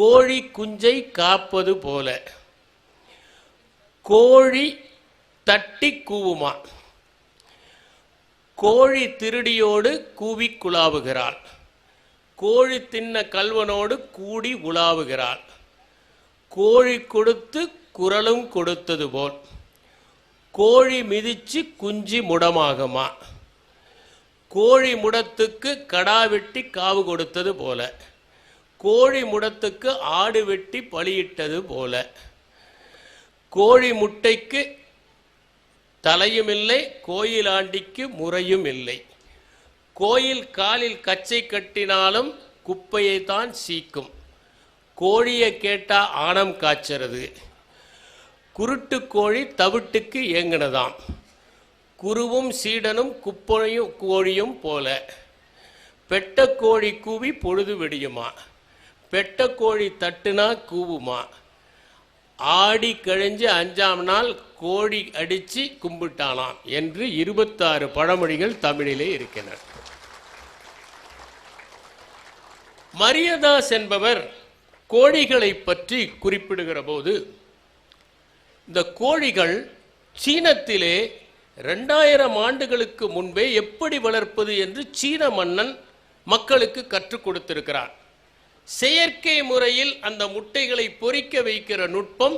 கோழி குஞ்சை காப்பது போல. கோழி தட்டி கூவுமா. கோழி திருடியோடு கூவி குழாவுகிறாள். கோழி தின்ன கல்வனோடு கூடி உலாவுகிறாள். கோழி கொடுத்து குரலும் கொடுத்தது போல். கோழி மிதிச்சு குஞ்சு முடமாகுமா. கோழி முடத்துக்கு கடா வெட்டி காவு கொடுத்தது போல. கோழி முடத்துக்கு ஆடு வெட்டி பலியிட்டது போல. கோழி முட்டைக்கு தலையும் இல்லை கோயிலாண்டிக்கு முறையும் இல்லை கோயில் காலில் கச்சை கட்டினாலும் குப்பையை தான் சீக்கும். கோழியை கேட்டா ஆணம் காய்ச்சறது. குருட்டு கோழி தவிட்டுக்கு இயங்கினதாம் குருவும் சீடனும் குப்பையும் கோழியும் போல. பெட்ட கோழி கூவி பொழுது வெடியுமா? பெட்ட கோழி தட்டுனா கூவுமா? ஆடி கழிஞ்சு அஞ்சாம் நாள் கோழி அடித்து கும்பிட்டானாம் என்று இருபத்தாறு பழமொழிகள் தமிழிலே இருக்கின்றன. மரியதாஸ் என்பவர் கோழிகளை பற்றி குறிப்பிடுகிற போது இந்த கோழிகள் சீனத்திலே ரெண்டாயிரம் ஆண்டுகளுக்கு முன்பே எப்படி வளர்ப்பது என்று சீன மன்னன் மக்களுக்கு கற்றுக் கொடுத்திருக்கிறார். செயற்கை முறையில் அந்த முட்டைகளை பொறிக்க வைக்கிற நுட்பம்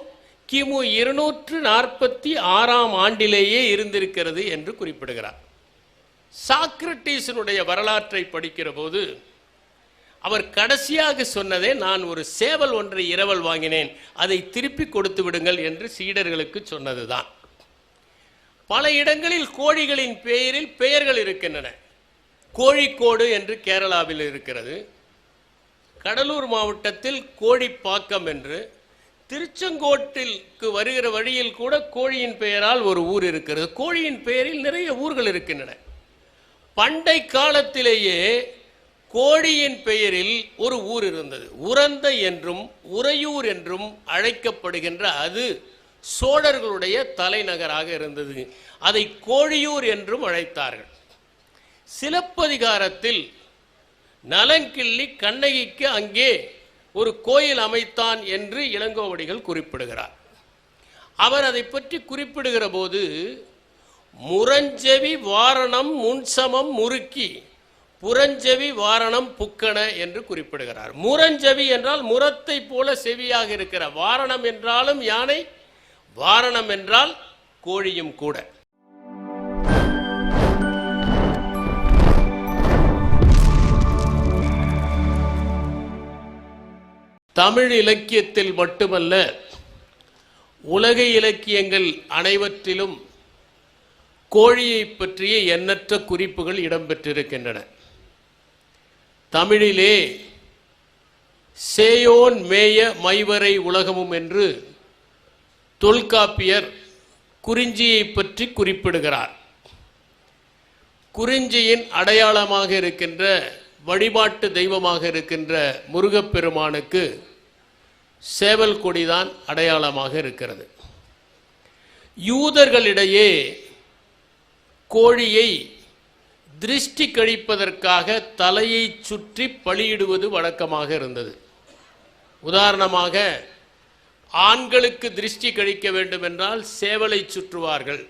கிமு இருநூற்று நாற்பத்தி ஆறாம் ஆண்டிலேயே இருந்திருக்கிறது என்று குறிப்பிடுகிறார். சாக்ரட்டீஸினுடைய வரலாற்றை படிக்கிற போது அவர் கடைசியாக சொன்னதே நான் ஒரு சேவல் ஒன்றை இரவல் வாங்கினேன் அதை திருப்பி கொடுத்து விடுங்கள் என்று சீடர்களுக்கு சொன்னதுதான். பல இடங்களில் கோழிகளின் பெயரில் பெயர்கள் இருக்கின்றன. கோழிக்கோடு என்று கேரளாவில் இருக்கிறது. கடலூர் மாவட்டத்தில் கோழிப்பாக்கம் என்று திருச்செங்கோட்டிற்கு வருகிற வழியில் கூட கோழியின் பெயரால் ஒரு ஊர் இருக்கிறது. கோழியின் பெயரில் நிறைய ஊர்கள் இருக்கின்றன. பண்டை காலத்திலேயே கோழியின் பெயரில் ஒரு ஊர் இருந்தது. உரந்த என்றும் உறையூர் என்றும் அழைக்கப்படுகின்ற அது சோழர்களுடைய தலைநகராக இருந்தது. அதை கோழியூர் என்றும் அழைத்தார்கள். சிலப்பதிகாரத்தில் நலங்கிள்ளி கண்ணகிக்கு அங்கே ஒரு கோயில் அமைத்தான் என்று இளங்கோவடிகள் குறிப்பிடுகிறார். அவர் அதை பற்றி குறிப்பிடுகிற போது முரஞ்செவி வாரணம் முன்சமம் முறுக்கி புறஞ்செவி வாரணம் புக்கன என்று குறிப்பிடுகிறார். முரஞ்செவி என்றால் முரத்தை போல செவியாக இருக்கிற வாரணம் என்றாலும் யானை வாரணம் என்றால் கோழியும் கூட. தமிழ் இலக்கியத்தில் மட்டுமல்ல உலக இலக்கியங்கள் அனைவற்றிலும் கோழியை பற்றிய எண்ணற்ற குறிப்புகள் இடம்பெற்றிருக்கின்றன. தமிழிலே சேயோன் மேய மைவரை உலகமும் என்று தொல்காப்பியர் குறிஞ்சியை பற்றி குறிப்பிடுகிறார். குறிஞ்சியின் அடையாளமாக இருக்கின்ற வழிபாட்டு தெய்வமாக இருக்கின்ற முருகப்பெருமானுக்கு சேவல் கொடிதான் அடையாளமாக இருக்கிறது. யூதர்களிடையே கோழியை திருஷ்டி கழிப்பதற்காக தலையை சுற்றி பலியிடுவது வழக்கமாக இருந்தது. உதாரணமாக ஆண்களுக்கு திருஷ்டி கழிக்க வேண்டும் என்றால் சேவலை சுற்றுவார்கள்.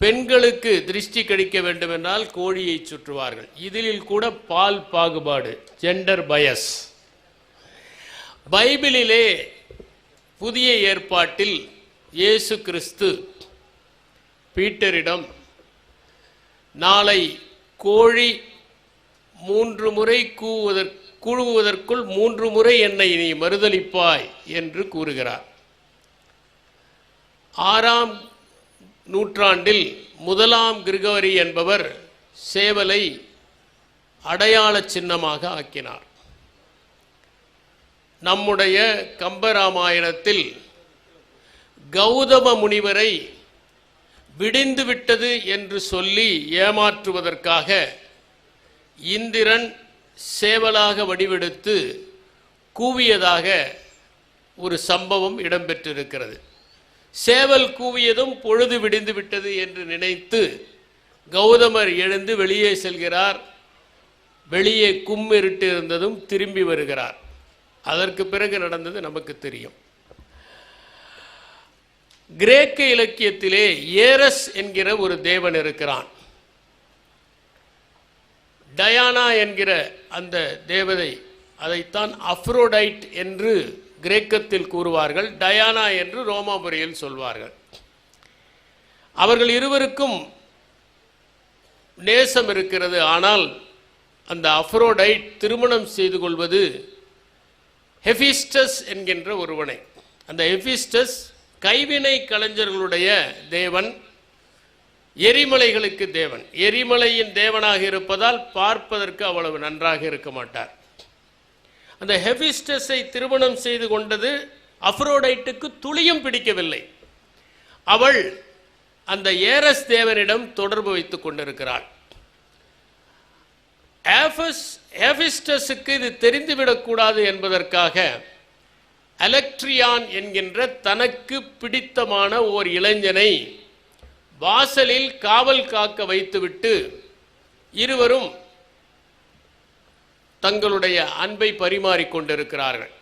பெண்களுக்கு திருஷ்டி கழிக்க வேண்டும் என்றால் கோழியை சுற்றுவார்கள். இதில் கூட பால் பாகுபாடு ஜெண்டர் பயஸ் பைபிளிலே புதிய ஏற்பாட்டில் இயேசு கிறிஸ்து பீட்டரிடம் நாளை கோழி மூன்று முறை கூவுவதற் கூழுவதற்குள் மூன்று முறை என்னை நீ மறுதளிப்பாய் என்று கூறுகிறார். ஆறாம் நூற்றாண்டில் முதலாம் கிரிகோரி என்பவர் சேவலை அடையாள சின்னமாக ஆக்கினார். நம்முடைய கம்பராமாயணத்தில் கௌதம முனிவரை விடிந்து விட்டது என்று சொல்லி ஏமாற்றுவதற்காக இந்திரன் சேவலாக வடிவெடுத்து கூவியதாக ஒரு சம்பவம் இடம்பெற்றிருக்கிறது. சேவல் கூவியதும் பொழுது விடிந்து விட்டது என்று நினைத்து கௌதமர் எழுந்து வெளியே செல்கிறார். வெளியே கும்மிருட்டு இருந்ததும் திரும்பி வருகிறார். அதற்கு பிறகு நடந்தது நமக்கு தெரியும். கிரேக்க இலக்கியத்திலே ஏரஸ் என்கிற ஒரு தேவன் இருக்கிறான். டயானா என்கிற அந்த தேவதை அதைத்தான் அஃப்ரோடைட் என்று கிரேக்கத்தில் கூறுவார்கள் டயானா என்று ரோமாபுரியில் சொல்வார்கள். அவர்கள் இருவருக்கும் நேசம் இருக்கிறது ஆனால் அந்த அஃப்ரோடைட் திருமணம் செய்து கொள்வது ஹெஃபிஸ்டஸ் என்கின்ற ஒருவனை. அந்த ஹெஃபிஸ்டஸ் கைவினை கலைஞர்களுடைய தேவன் எரிமலைகளுக்கு தேவன். எரிமலையின் தேவனாக இருப்பதால் பார்ப்பதற்கு அவ்வளவு நன்றாக இருக்க மாட்டார். அந்த ஹெஃபிஸ்டஸை திருமணம் செய்து கொண்டது அஃப்ரோடைட்டுக்கு துளியும் பிடிக்கவில்லை. அவள் அந்த ஏரஸ் தேவனிடம் தொடர்பு வைத்துக் கொண்டிருக்கிறாள். ஆஃபஸ் ஹெபிஸ்டஸுக்கு இது தெரிந்துவிடக்கூடாது என்பதற்காக அலெக்ட்ரியான் என்கின்ற தனக்கு பிடித்தமான ஓர் இளைஞனை வாசலில் காவல் காக்க வைத்துவிட்டு இருவரும் தங்களுடைய அன்பை பரிமாறிக்கொண்டிருக்கிறார்கள்.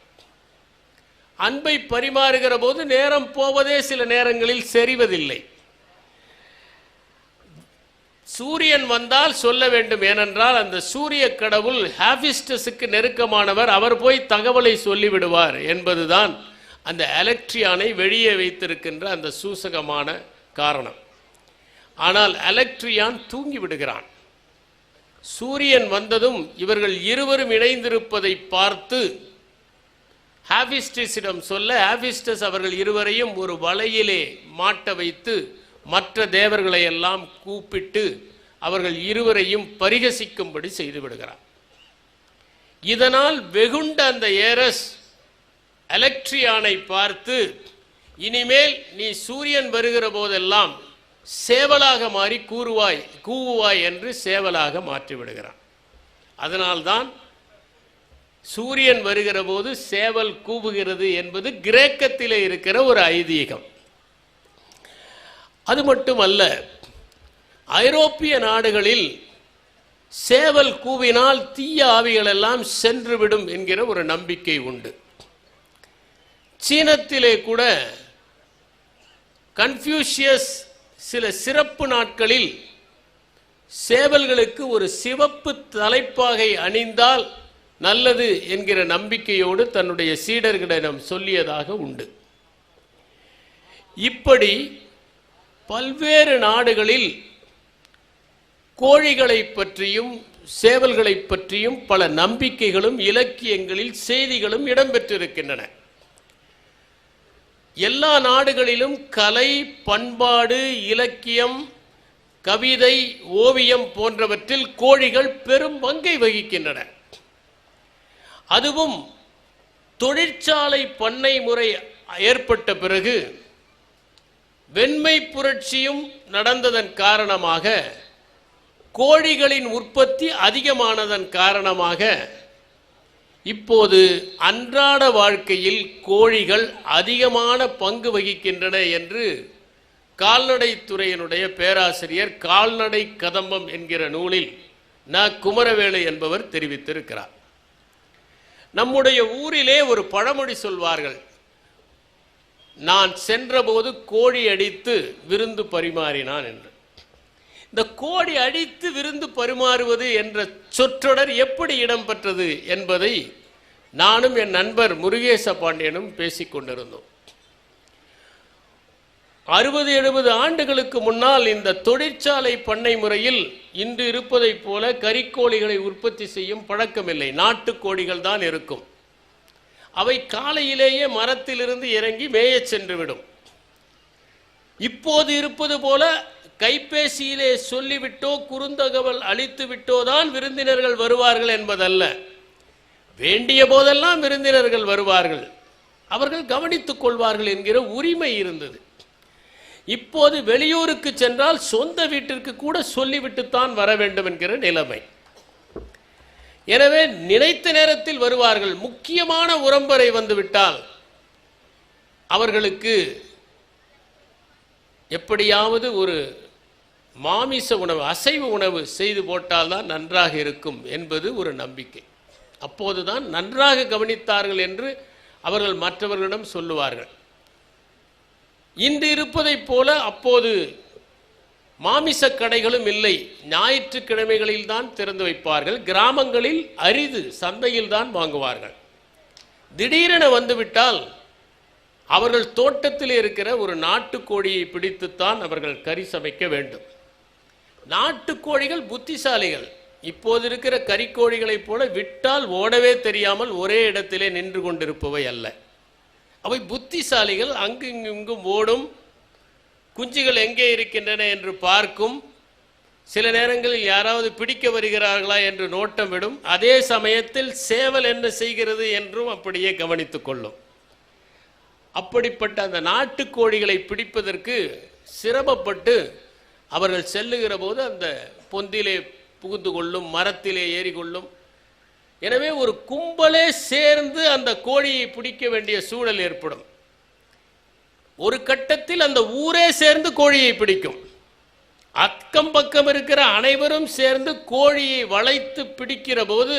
அன்பை பரிமாறுகிற போது நேரம் போவதே சில நேரங்களில் செறிவதில்லை. சூரியன் வந்தால் சொல்ல வேண்டும் ஏனென்றால் அந்த சூரிய கடவுள் ஹாபிஸ்டஸுக்கு நெருக்கமானவர் அவர் போய் தகவலை சொல்லிவிடுவார் என்பதுதான் அந்த எலக்ட்ரியானை வெளியே வைத்திருக்கின்ற அந்த சூசகமான காரணம். ஆனால் எலக்ட்ரியான் தூங்கி விடுகிறான் சூரியன் வந்ததும் இவர்கள் இருவரும் இணைந்திருப்பதை பார்த்து ஹாபிஸ்டஸிடம் சொல்ல ஹாபிஸ்டஸ் அவர்கள் இருவரையும் ஒரு வலையிலே மாட்ட வைத்து மற்ற தேவர்களை எல்லாம் கூப்பிட்டு அவர்கள் இருவரையும் பரிகசிக்கும்படி செய்து விடுகிறார். இதனால் வெகுண்ட அந்த ஏரஸ் எலக்ட்ரியானை பார்த்து இனிமேல் நீ சூரியன் வருகிற போதெல்லாம் சேவலாக மாறி கூறுவாய் கூவுவாய் என்று சேவலாக மாற்றிவிடுகிறான். அதனால்தான் சூரியன் வருகிற போது சேவல் கூவுகிறது என்பது கிரேக்கத்தில் இருக்கிற ஒரு ஐதீகம். அது மட்டுமல்ல ஐரோப்பிய நாடுகளில் சேவல் கூவினால் தீய ஆவிகள் எல்லாம் சென்றுவிடும் என்கிற ஒரு நம்பிக்கை உண்டு. சீனத்திலே கூட கன்ஃபியூஷியஸ் சில சிறப்பு நாட்களில் சேவல்களுக்கு ஒரு சிவப்பு தலைப்பாகை அணிந்தால் நல்லது என்கிற நம்பிக்கையோடு தன்னுடைய சீடர்களிடம் சொல்லியதாக உண்டு. இப்படி பல்வேறு நாடுகளில் கோழிகளை பற்றியும் சேவல்களை பற்றியும் பல நம்பிக்கைகளும் இலக்கியங்களில் செய்திகளும் இடம்பெற்றிருக்கின்றன. எல்லா நாடுகளிலும் கலை பண்பாடு இலக்கியம் கவிதை ஓவியம் போன்றவற்றில் கோழிகள் பெரும் பங்கை வகிக்கின்றன. அதுவும் தொழிற்சாலை பண்ணை முறை ஏற்பட்ட பிறகு வெண்மை புரட்சியும் நடந்ததன் காரணமாக கோழிகளின் உற்பத்தி அதிகமானதன் காரணமாக இப்போது அன்றாட வாழ்க்கையில் கோழிகள் அதிகமான பங்கு வகிக்கின்றன என்று கால்நடைத்துறையினுடைய பேராசிரியர் கால்நடை கதம்பம் என்கிற நூலில் ந. குமரவேலு என்பவர் தெரிவித்திருக்கிறார். நம்முடைய ஊரிலே ஒரு பழமொழி சொல்வார்கள் நான் சென்றபோது கோழி அடித்து விருந்து பரிமாறினான் என்று. இந்த கோழி அடித்து விருந்து பரிமாறுவது என்ற சொற்றொடர் எப்படி இடம்பெற்றது என்பதை நானும் என் நண்பர் முருகேச பாண்டியனும் பேசிக் கொண்டிருந்தோம். அறுபது எழுபது ஆண்டுகளுக்கு முன்னால் இந்த தொழிற்சாலை பண்ணை முறையில் இன்று இருப்பதைப் போல கறிக்கோழிகளை உற்பத்தி செய்யும் பழக்கமில்லை. நாட்டுக்கோழிகள் தான் இருக்கும். அவை காலையிலேயே மரத்திலிருந்து இறங்கி மேயச் சென்றுவிடும். இப்போது இருப்பது போல கைபேசியிலே சொல்லிவிட்டோ குறுந்தகவல் அளித்துவிட்டோ தான் விருந்தினர்கள் வருவார்கள் என்பதல்ல. வேண்டிய போதெல்லாம் விருந்தினர்கள் வருவார்கள். அவர்கள் கவனித்துக் கொள்வார்கள் என்கிற உரிமை இருந்தது. இப்போது வெளியூருக்கு சென்றால் சொந்த வீட்டிற்கு கூட சொல்லிவிட்டுத்தான் வர வேண்டும் என்கிற நிலைமை. எனவே நினைத்த நேரத்தில் வருவார்கள். முக்கியமான உறம்பரை வந்துவிட்டால் அவர்களுக்கு எப்படியாவது ஒரு மாமிச உணவு அசைவ உணவு செய்து போட்டால்தான் நன்றாக இருக்கும் என்பது ஒரு நம்பிக்கை. அப்போதுதான் நன்றாக கவனித்தார்கள் என்று அவர்கள் மற்றவர்களிடம் சொல்லுவார்கள். இன்று இருப்பதைப் போல அப்போது மாமிச கடைகளும் இல்லை. ஞாயிற்றுக்கிழமைகளில் தான் திறந்து வைப்பார்கள். கிராமங்களில் அரிது சந்தையில் தான் வாங்குவார்கள். திடீரென வந்துவிட்டால் அவர்கள் தோட்டத்தில் இருக்கிற ஒரு நாட்டுக்கோழியை பிடித்துத்தான் அவர்கள் கறி சமைக்க வேண்டும். நாட்டுக்கோழிகள் புத்திசாலிகள். இப்போது இருக்கிற கறிக்கோழிகளைப் போல விட்டால் ஓடவே தெரியாமல் ஒரே இடத்திலே நின்று கொண்டிருப்பவை அல்ல. அவை புத்திசாலிகள் அங்கு இங்கும் ஓடும். குஞ்சுகள் எங்கே இருக்கின்றன என்று பார்க்கும். சில நேரங்களில் யாராவது பிடிக்க வருகிறார்களா என்று நோட்டம் விடும். அதே சமயத்தில் சேவல் என்ன செய்கிறது என்றும் அப்படியே கவனித்துக் கொள்ளும். அப்படிப்பட்ட அந்த நாட்டுக்கோழிகளை பிடிப்பதற்கு சிரமப்பட்டு அவர்கள் செல்லுகிற போது அந்த பொந்திலே புகுந்து கொள்ளும் மரத்திலே ஏறிக்கொள்ளும் எனவே ஒரு கும்பலே சேர்ந்து அந்த கோழியை பிடிக்க வேண்டிய சூழல் ஏற்படும். ஒரு கட்டத்தில் அந்த ஊரே சேர்ந்து கோழியை பிடிக்கும். அக்கம் பக்கம் இருக்கிற அனைவரும் சேர்ந்து கோழியை வளைத்து பிடிக்கிற போது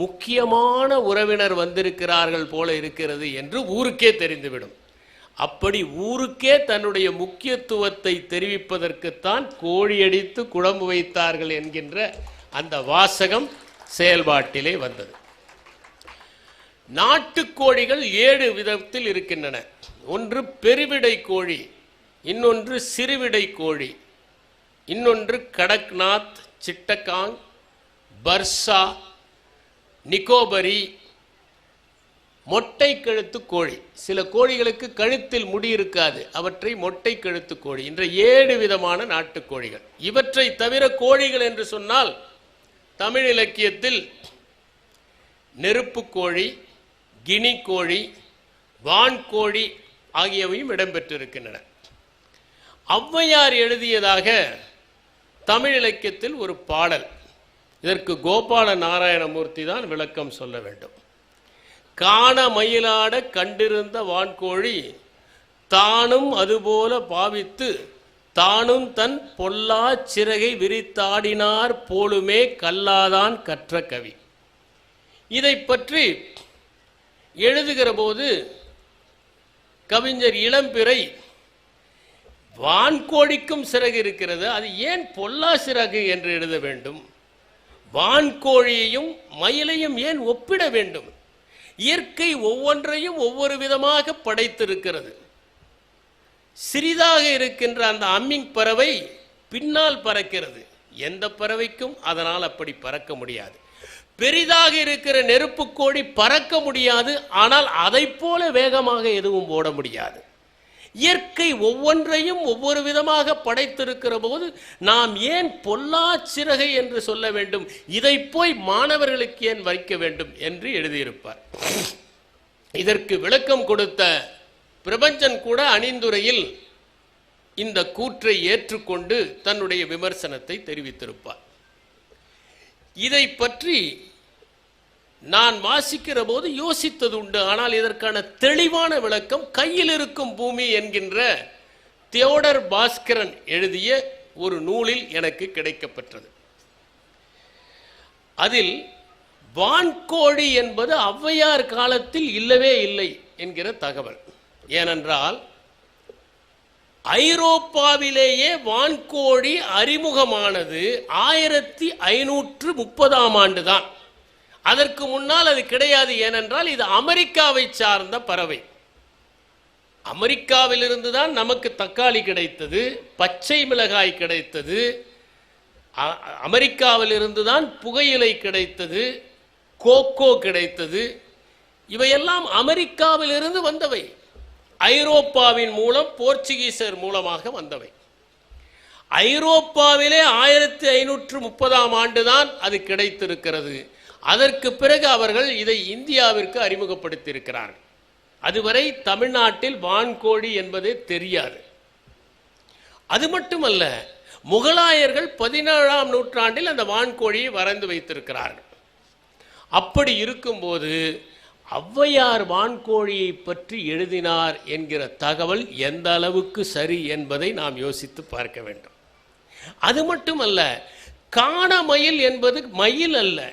முக்கியமான உறவினர் வந்திருக்கிறார்கள் போல இருக்கிறது என்று ஊருக்கே தெரிந்துவிடும். அப்படி ஊருக்கே தன்னுடைய முக்கியத்துவத்தை தெரிவிப்பதற்குத்தான் கோழியடித்து குழம்பு வைத்தார்கள் என்கின்ற அந்த வாசகம் செயல்பாட்டிலே வந்தது. நாட்டுக்கோழிகள் ஏழு விதத்தில் இருக்கின்றன. ஒன்று பெருவிடை கோழி இன்னொன்று சிறுவிடை கோழி இன்னொன்று கடக்நாத் சிட்டகாங் பர்சா நிக்கோபரி மொட்டை கழுத்து கோழி. சில கோழிகளுக்கு கழுத்தில் முடி இருக்காது. அவற்றை மொட்டை கழுத்து கோழி. என்ற ஏழு விதமான நாட்டுக்கோழிகள் இவற்றை தவிர கோழிகள் என்று சொன்னால் தமிழ் இலக்கியத்தில் நெருப்பு கோழி கினி கோழி வான்கோழி ஆகியவையும் இடம்பெற்றிருக்கின்றன. ஔவையார் எழுதியதாக தமிழ் இலக்கியத்தில் ஒரு பாடல். இதற்கு கோபால நாராயணமூர்த்தி தான் விளக்கம் சொல்ல வேண்டும். காண மயிலாட கண்டிருந்த வான்கோழி தானும் அதுபோல பாவித்து தானும் தன் பொல்லா சிறகை விரித்தாடினார் போலுமே கல்லாதான் கற்ற கவி. இதை பற்றி எழுதுகிற போது கவிஞர் இளம்பிறை வான்கோழிக்கும் சிறகு இருக்கிறது அது ஏன் பொல்லா சிறகு என்று எழுத வேண்டும்? வான்கோழியையும் மயிலையும் ஏன் ஒப்பிட வேண்டும்? இயற்கை ஒவ்வொன்றையும் ஒவ்வொரு விதமாக படைத்திருக்கிறது. சிறிதாக இருக்கின்ற அந்த அம்மிங் பறவை பின்னால் பறக்கிறது. எந்த பறவைக்கும் அதனால் அப்படி பறக்க முடியாது. பெரிதாக இருக்கிற நெருப்பு கோடி பறக்க முடியாது. ஆனால் அதைப் போல வேகமாக எதுவும் ஓட முடியாது. இயற்கை ஒவ்வொன்றையும் ஒவ்வொரு விதமாக படைத்திருக்கிற போது நாம் ஏன் பொல்லா சிறகை என்று சொல்ல வேண்டும்? இதை போய் மாணவர்களுக்கு ஏன் வைக்க வேண்டும் என்று எழுதியிருப்பார். இதற்கு விளக்கம் கொடுத்த பிரபஞ்சன் கூட அணிந்துரையில் இந்த கூற்றை ஏற்றுக்கொண்டு தன்னுடைய விமர்சனத்தை தெரிவித்திருப்பார். இதை பற்றி நான் வாசிக்கிற போது யோசித்தது உண்டு. ஆனால் இதற்கான தெளிவான விளக்கம் கையில் இருக்கும் பூமி என்கின்ற தியோடர் பாஸ்கரன் எழுதிய ஒரு நூலில் எனக்கு கிடைக்கப்பெற்றது. அதில் வான்கோழி என்பது ஔவையார் காலத்தில் இல்லவே இல்லை என்கிற தகவல். ஏனென்றால் ஐரோப்பாவிலேயே வான்கோழி அறிமுகமானது ஆயிரத்தி ஐநூற்று முப்பதாம் ஆண்டு தான் அதற்கு முன்னால் அது கிடையாது ஏனென்றால் இது அமெரிக்காவை சார்ந்த பறவை. அமெரிக்காவிலிருந்து தான் நமக்கு தக்காளி கிடைத்தது பச்சை மிளகாய் கிடைத்தது அமெரிக்காவிலிருந்து தான் புகையிலை கிடைத்தது கோகோ கிடைத்தது. இவையெல்லாம் அமெரிக்காவிலிருந்து வந்தவை. ஐரோப்பாவின் மூலம் போர்ச்சுகீசர் மூலமாக வந்தவை. ஐரோப்பாவிலே ஆயிரத்தி ஐநூற்று முப்பதாம் ஆண்டு தான் அது கிடைத்திருக்கிறது. அதற்கு பிறகு அவர்கள் இதை இந்தியாவிற்கு அறிமுகப்படுத்தியிருக்கிறார்கள் அதுவரை தமிழ்நாட்டில் வான்கோழி என்பதே தெரியாது. அது மட்டுமல்ல முகலாயர்கள் பதினேழாம் நூற்றாண்டில் அந்த வான்கோழியை வரைந்து வைத்திருக்கிறார்கள். அப்படி இருக்கும்போது ஔவையார் வான்கோழியை பற்றி எழுதினார் என்கிற தகவல் எந்த அளவுக்கு சரி என்பதை நாம் யோசித்து பார்க்க வேண்டும். அது மட்டுமல்ல காண மயில் என்பது மயில் அல்ல.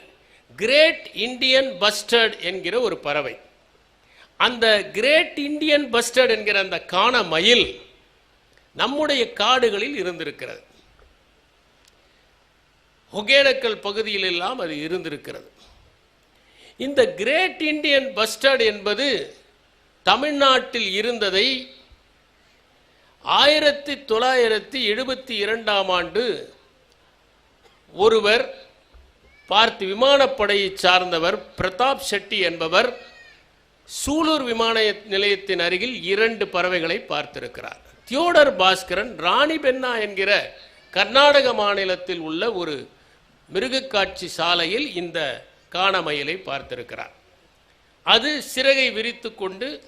கிரேட் இந்தியன் பஸ்டர்ட் என்கிற ஒரு பறவை. அந்த கிரேட் இந்தியன் பஸ்டர்ட் என்கிற அந்த காண மயில் நம்முடைய காடுகளில் இருந்திருக்கிறது. ஒகேனக்கல் பகுதியில் எல்லாம் அது இருந்திருக்கிறது. இந்த கிரேட் இந்தியன் பஸ்டர்ட் என்பது தமிழ்நாட்டில் இருந்ததை ஆயிரத்தி தொள்ளாயிரத்தி எழுபத்தி இரண்டாம் ஆண்டு ஒருவர் பார்த்து விமானப்படையை சார்ந்தவர் பிரதாப் செட்டி என்பவர் சூலூர் விமான நிலையத்தின் அருகில் இரண்டு பறவைகளை பார்த்திருக்கிறார். தியோடர் பாஸ்கரன் ராணி பென்னா என்கிற கர்நாடக மாநிலத்தில் உள்ள ஒரு மிருகக்காட்சி சாலையில் இந்த காணமயிலை பார்த்திருக்கிறார். அது சிறகை விரித்து கொண்டு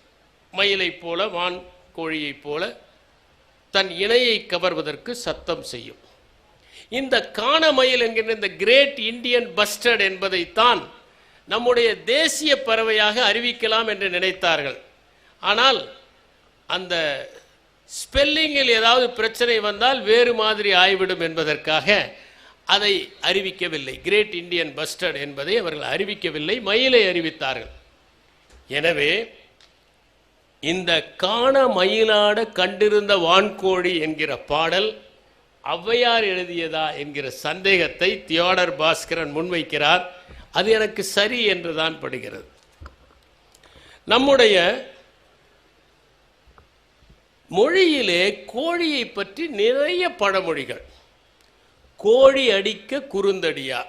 மயிலைப் போல வான் கோழியைப் போல தன் இணையை கவர்வதற்கு சத்தம் செய்யும். இந்த காணமயில் என்கின்ற இந்த கிரேட் இந்தியன் பஸ்டர்ட் என்பதைத்தான் நம்முடைய தேசிய பறவையாக அறிவிக்கலாம் என்று நினைத்தார்கள். ஆனால் அந்த ஸ்பெல்லிங்கில் ஏதாவது பிரச்சனை வந்தால் வேறு மாதிரி ஆய்விடும் என்பதற்காக அதை அறிவிக்கவில்லை. கிரேட் இந்தியன் பஸ்டர்ட் என்பதை அவர்கள் அறிவிக்கவில்லை மயிலை அறிவித்தார்கள். எனவே இந்த காண மயிலாட கண்டிருந்த வான்கோழி என்கிற பாடல் ஔவையார் எழுதியதா என்கிற சந்தேகத்தை தியோடர் பாஸ்கரன் முன்வைக்கிறார். அது எனக்கு சரி என்றுதான் படுகிறது. நம்முடைய மொழியிலே கோழியை பற்றி நிறைய பழமொழிகள். கோழி அடிக்க குறுந்தடியா?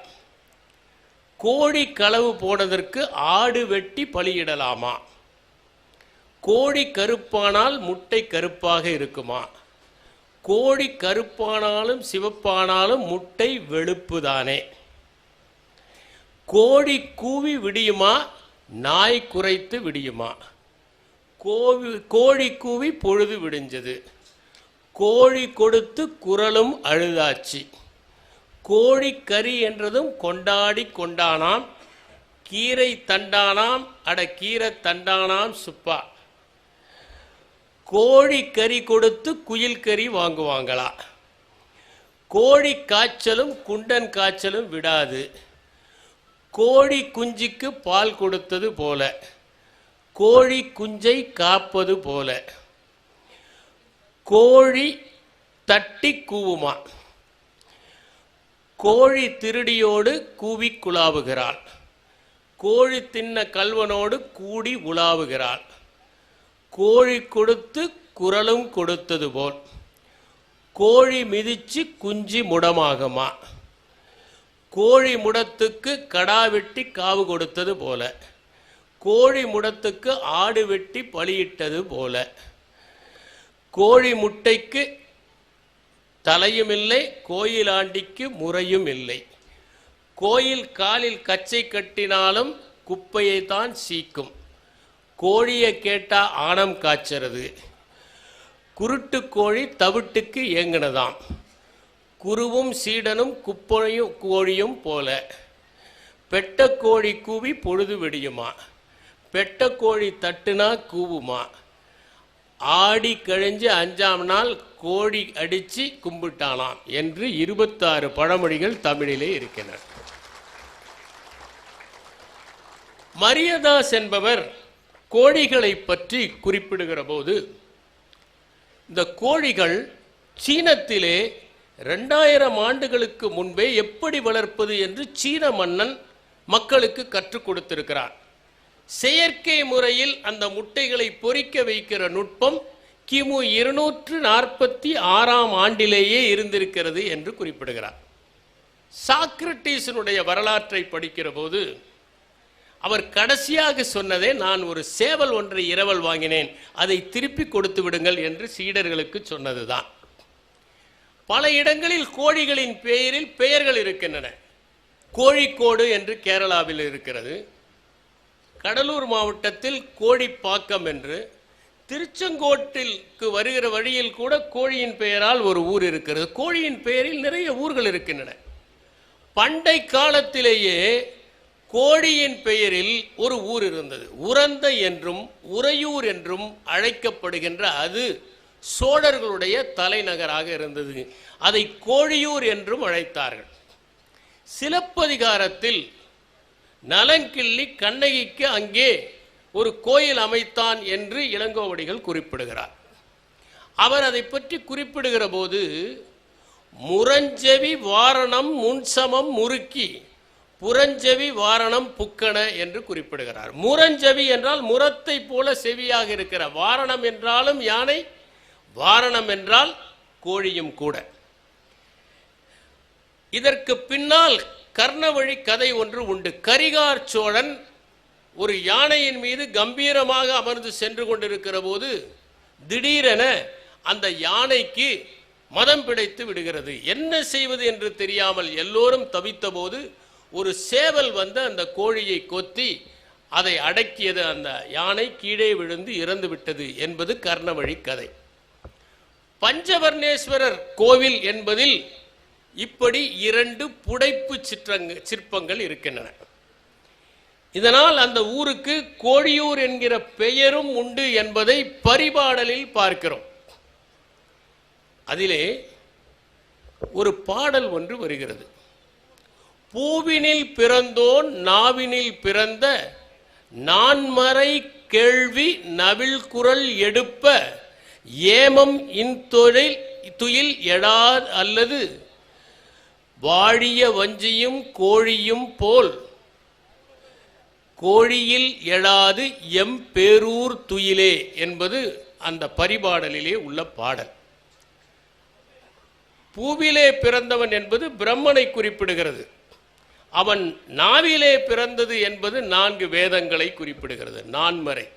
கோழி களவு போனதற்கு ஆடு வெட்டி பலியிடலாமா? கோழி கருப்பானால் முட்டை கருப்பாக இருக்குமா? கோழி கருப்பானாலும் சிவப்பானாலும் முட்டை வெளுப்புதானே. கோழி கூவி விடியுமா நாய் குறைத்து விடியுமா. கோவி கோழி கூவி பொழுது விடிஞ்சது. கோழி கொடுத்து குரலும் அழுதாச்சு. கோழி கறி என்றதும் கொண்டாடி கொண்டானாம். கீரை தண்டானாம் அட கீரை தண்டானாம் சுப்பா. கோழி கறி கொடுத்து குயில் கறி வாங்குவாங்களா? கோழி காய்ச்சலும் குண்டன் காய்ச்சலும் விடாது. கோழி குஞ்சுக்கு பால் கொடுத்தது போல கோழி குஞ்சை காப்பது போல. கோழி தட்டி கூவுமா? கோழி திருடியோடு கூவி குழாவுகிறாள். கோழி தின்ன கல்வனோடு கூடி உலாவுகிறாள். கோழி கொடுத்து குரலும் கொடுத்தது போல். கோழி மிதிச்சு குஞ்சி முடமாகுமா? கோழி முடத்துக்கு கடா வெட்டி காவு கொடுத்தது போல. கோழி முடத்துக்கு ஆடு வெட்டி பலியிட்டது போல. கோழி முட்டைக்கு தலையும் இல்லை கோயிலாண்டிக்கு முறையும் இல்லை கோயில் காலில் கச்சை கட்டினாலும் குப்பையை தான் சீக்கும். கோழியை கேட்டா ஆணம் காய்ச்சறது. குருட்டு கோழி தவிட்டுக்கு இயங்கினதாம் குருவும் சீடனும் குப்பையும் கோழியும் போல. பெட்ட கோழி கூவி பொழுது விடியுமா? பெட்ட கோழி தட்டுனா கூவுமா? ஆடி கழிஞ்சு அஞ்சாம் நாள் கோழி அடித்து கும்பிட்டானாம் என்று இருபத்தாறு பழமொழிகள் தமிழிலே இருக்கின்றன. மரியதாஸ் என்பவர் கோழிகளை பற்றி குறிப்பிடுகிற போது இந்த கோழிகள் சீனத்திலே ரெண்டாயிரம் ஆண்டுகளுக்கு முன்பே எப்படி வளர்ப்பது என்று சீன மன்னன் மக்களுக்கு கற்றுக் கொடுத்திருக்கிறார் செயற்கை முறையில் அந்த முட்டைகளை பொறிக்க வைக்கிற நுட்பம் கிமு இருநூற்று நாற்பத்தி ஆறாம் ஆண்டிலேயே இருந்திருக்கிறது என்று குறிப்பிடுகிறார். சாக்ரட்டீஸினுடைய வரலாற்றை படிக்கிற போது அவர் கடைசியாக சொன்னதே நான் ஒரு சேவல் ஒன்றை இரவல் வாங்கினேன். அதை திருப்பி கொடுத்து விடுங்கள் என்று சீடர்களுக்கு சொன்னதுதான். பல இடங்களில் கோழிகளின் பெயரில் பெயர்கள் இருக்கின்றன. கோழிக்கோடு என்று கேரளாவில் இருக்கிறது. கடலூர் மாவட்டத்தில் கோழிப்பாக்கம் என்று. திருச்செங்கோட்டிற்கு வருகிற வழியில் கூட கோழியின் பெயரால் ஒரு ஊர் இருக்கிறது. கோழியின் பெயரில் நிறைய ஊர்கள் இருக்கின்றன. பண்டை காலத்திலேயே கோழியின் பெயரில் ஒரு ஊர் இருந்தது. உரந்த என்றும் உறையூர் என்றும் அழைக்கப்படுகின்ற அது சோழர்களுடைய தலைநகராக இருந்தது. அதை கோழியூர் என்றும் அழைத்தார்கள். சிலப்பதிகாரத்தில் நலங்கிள்ளி கண்ணகிக்கு அங்கே ஒரு கோயில் அமைத்தான் என்று இளங்கோவடிகள் குறிப்பிடுகிறார். அவர் அதை பற்றி குறிப்பிடுகிற போது முரஞ்செவி வாரணம் முன்சமம் முறுக்கி புறஞ்செவி வாரணம் புக்கன என்று குறிப்பிடுகிறார். முரஞ்செவி என்றால் முரத்தை போல செவியாக இருக்கிற. வாரணம் என்றாலும் யானை வாரணம் என்றால் கோழியும் கூட. இதற்கு பின்னால் கர்ணவழி கதை ஒன்று உண்டு. கரிகார் சோழன் ஒரு யானையின் மீது கம்பீரமாக அமர்ந்து சென்று கொண்டிருக்கிற போது திடீரென அந்த யானைக்கு மதம் பிடைத்து விடுகிறது. என்ன செய்வது என்று தெரியாமல் எல்லோரும் தவித்தபோது ஒரு சேவல் வந்து அந்த கோழியை கொத்தி அதை அடக்கியது அந்த யானை கீழே விழுந்து இறந்து விட்டது என்பது கர்ணவழி கதை. பஞ்சவர்ணேஸ்வரர் கோவில் என்பதில் இப்படி இரண்டு புடைப்பு சிற்றங்க சிற்பங்கள் இருக்கின்றன. இதனால் அந்த ஊருக்கு கோழியூர் என்கிற பெயரும் உண்டு என்பதை பரிபாடலில் பார்க்கிறோம். அதிலே ஒரு பாடல் ஒன்று வருகிறது. பூவினில் பிறந்தோன் நாவினில் பிறந்த நான்மறை கேள்வி நவில் குரல் எடுப்ப ஏமம் இன்தொழில் துயில் எடார் அல்லது வாழிய வஞ்சியும் கோழியும் போல் கோழியில் எழாது எம் பேரூர் துயிலே என்பது அந்த பரிபாடலிலே உள்ள பாடல். பூவிலே பிறந்தவன் என்பது பிரம்மனை குறிப்பிடுகிறது. அவன் நாவிலே பிறந்தது என்பது நான்கு வேதங்களை குறிப்பிடுகிறது. நான்மறை.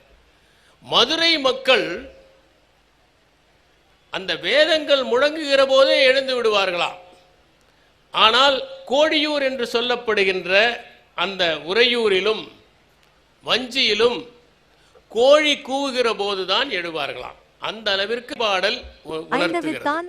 மதுரை மக்கள் அந்த வேதங்கள் முழங்குகிற போதே எழுந்து விடுவார்களாம். ஆனால் கோடியூர் என்று சொல்லப்படுகின்ற அந்த உறையூரிலும் வஞ்சியிலும் கோழி கூவுகிற போதுதான் எழுவார்களாம். அந்த அளவிற்கு பாடல் உ-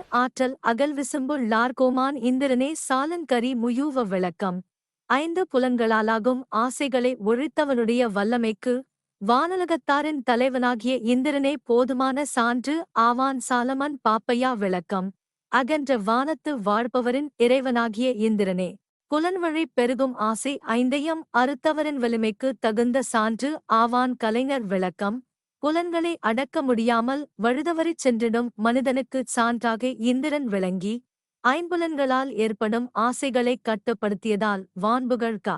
ஆற்றல் அகல் விசும்புள் லார்கோமான் இந்திரனே சாலங்கரி முயூவ விளக்கம். ஐந்து புலன்களாலாகும் ஆசைகளை ஒழித்தவனுடைய வல்லமைக்கு வானுலகத்தாரின் தலைவனாகிய இந்திரனே போதுமான சான்று ஆவான் சாலமன் பாப்பையா விளக்கம். அகன்ற வானத்து வாழ்பவரின் இறைவனாகிய இந்திரனே. புலன்வழி பெருகும் ஆசை ஐந்தையும் அறுத்தவரின் வலிமைக்கு தகுந்த சான்று ஆவான் கலைஞர் விளக்கம். புலன்களை அடக்க முடியாமல் வழுதவறிச் சென்றிடும் மனிதனுக்குச் சான்றாக இந்திரன் விளங்கி ஐம்புலன்களால் ஏற்படும் ஆசைகளைக் கட்டுப்படுத்தியதால் வான்புகழ்கா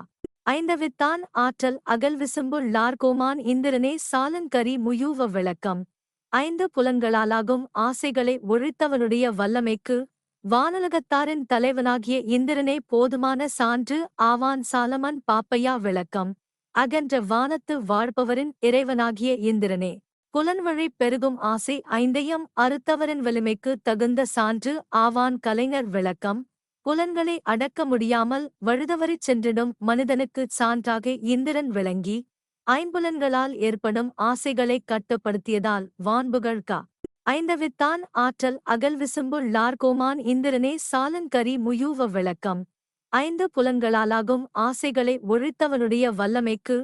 ஐந்தவித்தான் ஆற்றல் அகல் விசும்புள் லார்கோமான் இந்திரனே சாலன்கரி முயூவ விளக்கம். ஐந்து புலன்களாலாகும் ஆசைகளை ஒழித்தவனுடைய வல்லமைக்கு வானுலகத்தாரின் தலைவனாகிய இந்திரனே போதுமான சான்று ஆவான் சாலமன் பாப்பையா விளக்கம். அகன்ற வானத்து வாழ்பவரின் இறைவனாகிய இந்திரனே. புலன்வழி பெருகும் ஆசை ஐந்தையும் அறுத்தவரின் வலிமைக்கு தகுந்த சான்று ஆவான் கலைஞர் விளக்கம். புலன்களை அடக்க முடியாமல் வழுதவறிச் சென்றிடும் மனிதனுக்கு சான்றாக இந்திரன் விளங்கி. ஐம்புலன்களால் ஏற்படும் ஆசைகளைக் கட்டுப்படுத்தியதால் வான்புகழ்கா ஐந்தவித்தான் ஆற்றல் அகல் விசும்புள் லார்கோமான் இந்திரனே சாலன்கரி முயூவ விளக்கம். ஐந்து புலன்களாலாகும் ஆசைகளை ஒழித்தவனுடைய வல்லமைக்கு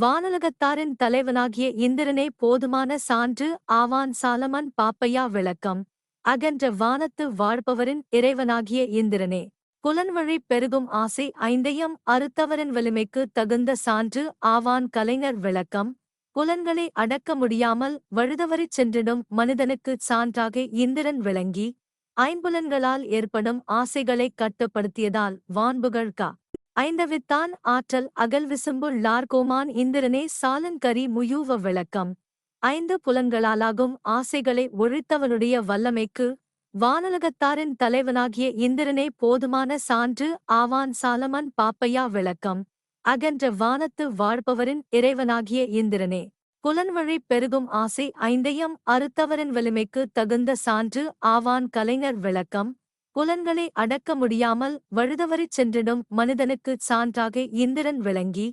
வானுலகத்தாரின் தலைவனாகிய இந்திரனே போதுமான சான்று ஆவான் சாலமன் பாப்பையா விளக்கம். அகன்ற வானத்து வாழ்பவரின் இறைவனாகிய இந்திரனே. புலன்வழி பெருகும் ஆசை ஐந்தையும் அறுத்தவரின் வலிமைக்கு தகுந்த சான்று ஆவான் கலைஞர் விளக்கம். புலன்களை அடக்க முடியாமல் வழுதவறிச் சென்றிடும் மனிதனுக்கு சான்றாக இந்திரன் விளங்கி. ஐம்புலன்களால் ஏற்படும் ஆசைகளைக் கட்டுப்படுத்தியதால் வான்புகழ்கா ஐந்தவித்தான் ஆற்றல் அகல்விசும்பு லார்கோமான் இந்திரனே சாலன்கரி முயூவ விளக்கம். ஐந்து புலன்களாலாகும் ஆசைகளை ஒழித்தவனுடைய வல்லமைக்கு வானுலகத்தாரின் தலைவனாகிய இந்திரனே போதுமான சான்று ஆவான் சாலமன் பாப்பையா விளக்கம். அகன்ற வானத்து வாழ்பவரின் இறைவனாகிய இந்திரனே. புலன்வழி பெருகும் ஆசை ஐந்தையும் அறுத்தவரின் வலிமைக்கு தகுந்த சான்று ஆவான் கலைஞர் விளக்கம். புலன்களை அடக்க முடியாமல் வழுதவறிச் சென்றிடும் மனிதனுக்கு சான்றாக இந்திரன் விளங்கி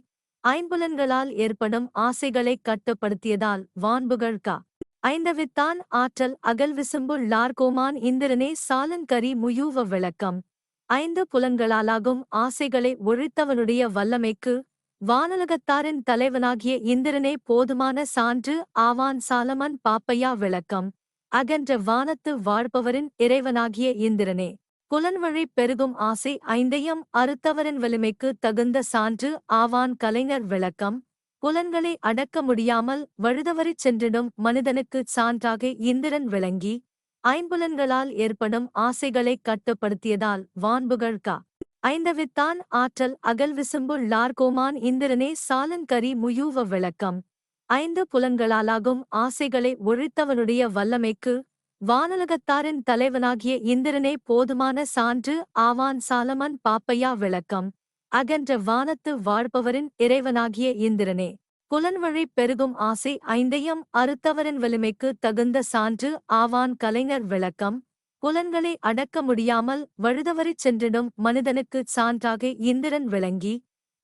ஐம்புலன்களால் ஏற்படும் ஆசைகளைக் கட்டுப்படுத்தியதால் வான்புகழ்கா ஐந்தவித்தான் ஆற்றல் அகல் விசும்பு லார்கோமான் இந்திரனே சாலன்கரி முயூவ விளக்கம். ஐந்து புலன்களாலாகும் ஆசைகளை ஒழித்தவனுடைய வல்லமைக்கு வானுலகத்தாரின் தலைவனாகிய இந்திரனே போதுமான சான்று ஆவான் சாலமன் பாப்பையா விளக்கம். அகன்ற வானத்து வாழ்பவரின் இறைவனாகிய இந்திரனே. புலன்வழி பெருகும் ஆசை ஐந்தையும் அறுத்தவரின் வலிமைக்கு தகுந்த சான்று ஆவான் கலைஞர் விளக்கம். புலன்களை அடக்க முடியாமல் வழுதவரிச் சென்றிடும் மனிதனுக்கு சான்றாக இந்திரன் விளங்கி ஐம்புலன்களால் ஏற்படும் ஆசைகளைக் கட்டுப்படுத்தியதால் வான்புகழ் கா. ஐந்தவித்தான் ஆற்றல் அகல் விசும்பு லார்கோமான் இந்திரனே சாலன்கரி முயூவ விளக்கம். ஐந்து புலன்களாலாகும் ஆசைகளை ஒழித்தவனுடைய வல்லமைக்கு வானலகத்தாரின் தலைவனாகிய இந்திரனே போதுமான சான்று ஆவான் சாலமன் பாப்பையா விளக்கம். அகன்ற வானத்து வாழ்பவரின் இறைவனாகிய இந்திரனே. புலன்வழி பெருகும் ஆசை ஐந்தையும் அறுத்தவரின் வலிமைக்கு தகுந்த சான்று ஆவான் கலைஞர் விளக்கம். புலன்களை அடக்க முடியாமல் வழுதவறிச் சென்றிடும் மனிதனுக்குச் சான்றாக இந்திரன் விளங்கி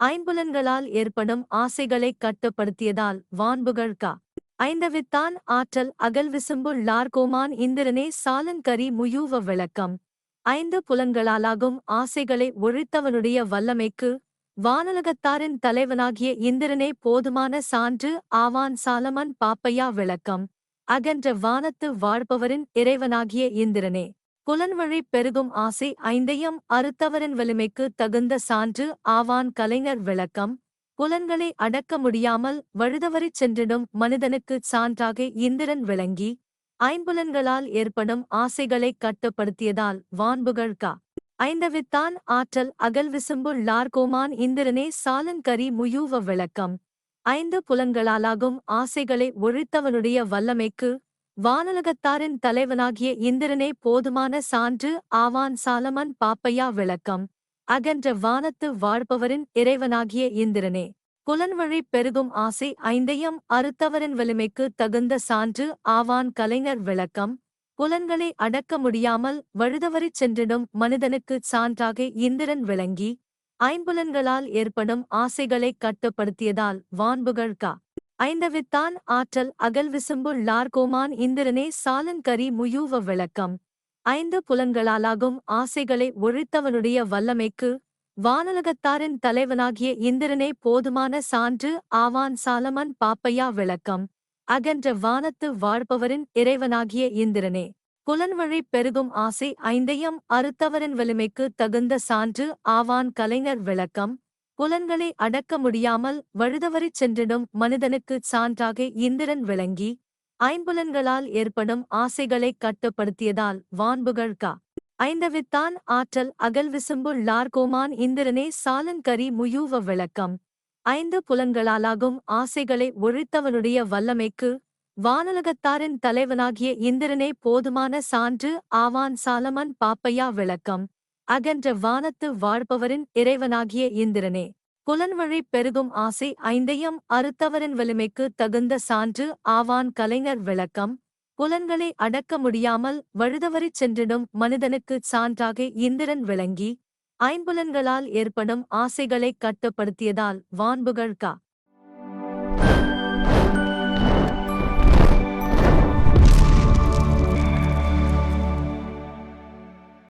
ஐம்புலன்களால் ஏற்படும் ஆசைகளைக் கட்டுப்படுத்தியதால் வான்புகழ் கா. ஐந்தவித்தான் ஆற்றல் அகல் விசும்பு லார்கோமான் இந்திரனே சாலன்கரி முயூவ விளக்கம். ஐந்து புலன்களாலாகும் ஆசைகளை ஒழித்தவனுடைய வல்லமைக்கு வானுலகத்தாரின் தலைவனாகிய இந்திரனே போதுமான சான்று ஆவான் சாலமன் பாப்பையா விளக்கம். அகன்ற வானத்து வாழ்பவரின் இறைவனாகிய இந்திரனே. புலன்வழி பெருகும் ஆசை ஐந்தையும் அறுத்தவரின் வலிமைக்கு தகுந்த சான்று ஆவான் கலைஞர் விளக்கம். புலன்களை அடக்க முடியாமல் வழுதவறிச் சென்றிடும் மனிதனுக்கு சான்றாக இந்திரன் விளங்கி. ஐம்புலன்களால் ஏற்படும் ஆசைகளைக் கட்டுப்படுத்தியதால் வான்புகழ் கா. ஐந்தவித்தான் ஆற்றல் அகல் விசும்பு லார்கோமான் இந்திரனே சாலன்கரி முயூவ விளக்கம். ஐந்து புலன்களாலாகும் ஆசைகளை ஒழித்தவனுடைய வல்லமைக்கு வானலகத்தாரின் தலைவனாகிய இந்திரனே போதுமான சான்று ஆவான் சாலமன் பாப்பையா விளக்கம். அகன்ற வானத்து வாழ்பவரின் இறைவனாகிய இந்திரனே. புலன்வழி பெருகும் ஆசை ஐந்தையும் அறுத்தவரின் வலிமைக்கு தகுந்த சான்று ஆவான் கலைஞர் விளக்கம். புலன்களை அடக்க முடியாமல் வழுதவறிச் சென்றிடும் மனிதனுக்கு சான்றாக இந்திரன் விளங்கி. ஐம்புலன்களால் ஏற்படும் ஆசைகளைக் கட்டுப்படுத்தியதால் வான்புகழ் கா. ஐந்தவித்தான் ஆற்றல் அகல் விசும்பு லார்கோமான் இந்திரனே சாலன்கரி முயூவ விளக்கம். ஐந்து புலன்களாலாகும் ஆசைகளை ஒழித்தவனுடைய வல்லமைக்கு வானுலகத்தாரின் தலைவனாகிய இந்திரனே போதுமான சான்று ஆவான் சாலமன் பாப்பையா விளக்கம். அகன்ற வானத்து வாழ்பவரின் இறைவனாகிய இந்திரனே. புலன்வழி பெருகும் ஆசை ஐந்தையும் அறுத்தவரின் வலிமைக்கு தகுந்த சான்று ஆவான் கலைஞர் விளக்கம். புலன்களை அடக்க முடியாமல் வழுதவறிச் சென்றிடும் மனிதனுக்கு சான்றாக இந்திரன் விளங்கி ஐம்புலன்களால் ஏற்படும் ஆசைகளைக் கட்டுப்படுத்தியதால் வான்புகழ் கா. ஐந்தவித்தான் ஆற்றல் அகல் விசும்பு லார்கோமான் இந்திரனே சாலன்கரி முயூவ விளக்கம். ஐந்து புலன்களாலாகும் ஆசைகளை ஒழித்தவனுடைய வல்லமைக்கு வானுலகத்தாரின் தலைவனாகிய இந்திரனே போதுமான சான்று ஆவான் சாலமன் பாப்பையா விளக்கம். அகன்ற வானத்து வாழ்பவரின் இறைவனாகிய இந்திரனே. புலன்வழி பெருகும் ஆசை ஐந்தையும் அறுத்தவரின் வலிமைக்கு தகுந்த சான்று ஆவான் கலைஞர் விளக்கம். புலன்களை அடக்க முடியாமல் வழுதவரிச் சென்றிடும் மனிதனுக்கு சான்றாக இந்திரன் விளங்கி ஐம்புலன்களால் ஏற்படும் ஆசைகளைக் கட்டுப்படுத்தியதால் வான்புகழ் கா.